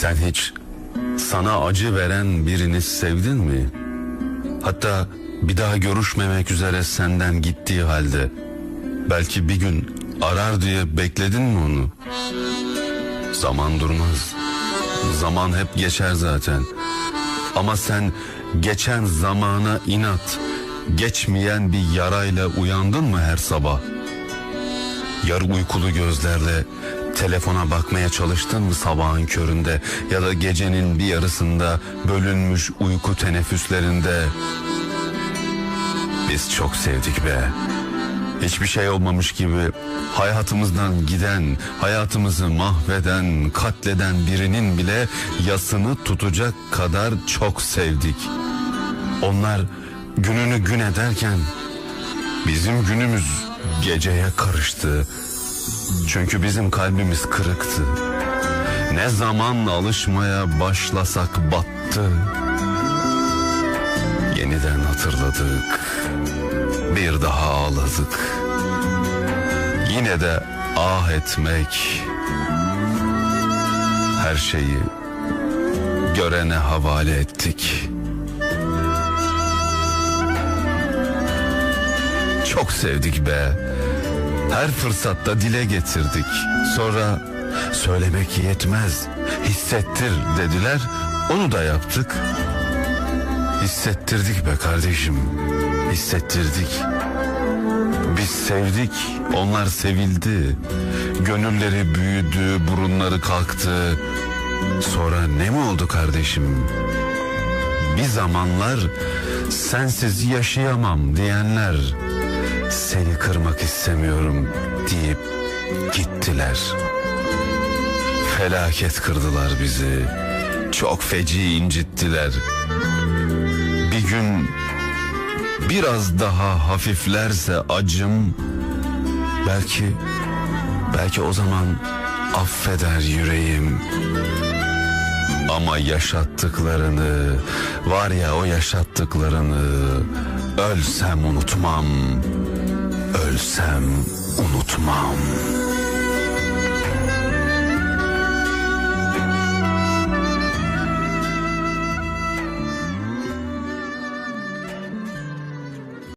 Sen hiç sana acı veren birini sevdin mi? Hatta bir daha görüşmemek üzere senden gittiği halde belki bir gün arar diye bekledin mi onu? Zaman durmaz. Zaman hep geçer zaten. Ama sen geçen zamana inat, geçmeyen bir yarayla uyandın mı her sabah? Yarı uykulu gözlerle telefona bakmaya çalıştın mı sabahın köründe ya da gecenin bir yarısında bölünmüş uyku teneffüslerinde? Biz çok sevdik be. Hiçbir şey olmamış gibi hayatımızdan giden, hayatımızı mahveden, katleden birinin bile yasını tutacak kadar çok sevdik. Onlar gününü gün ederken bizim günümüz geceye karıştı. Çünkü bizim kalbimiz kırıktı. Ne zaman alışmaya başlasak battı. Yeniden hatırladık. Bir daha ağladık. Yine de ah etmek. Her şeyi görene havale ettik. Çok sevdik be. Her fırsatta dile getirdik. Sonra söylemek yetmez. Hissettir dediler. Onu da yaptık. Hissettirdik be kardeşim. Hissettirdik. Biz sevdik, onlar sevildi. Gönülleri büyüdü, burunları kalktı. Sonra ne mi oldu kardeşim? Bir zamanlar sensiz yaşayamam diyenler seni kırmak istemiyorum deyip gittiler. Felaket kırdılar bizi. Çok feci incittiler. Bir gün biraz daha hafiflerse acım belki belki o zaman affeder yüreğim. Ama yaşattıklarını var ya o yaşattıklarını ölsem unutmam. Ölsem unutmam.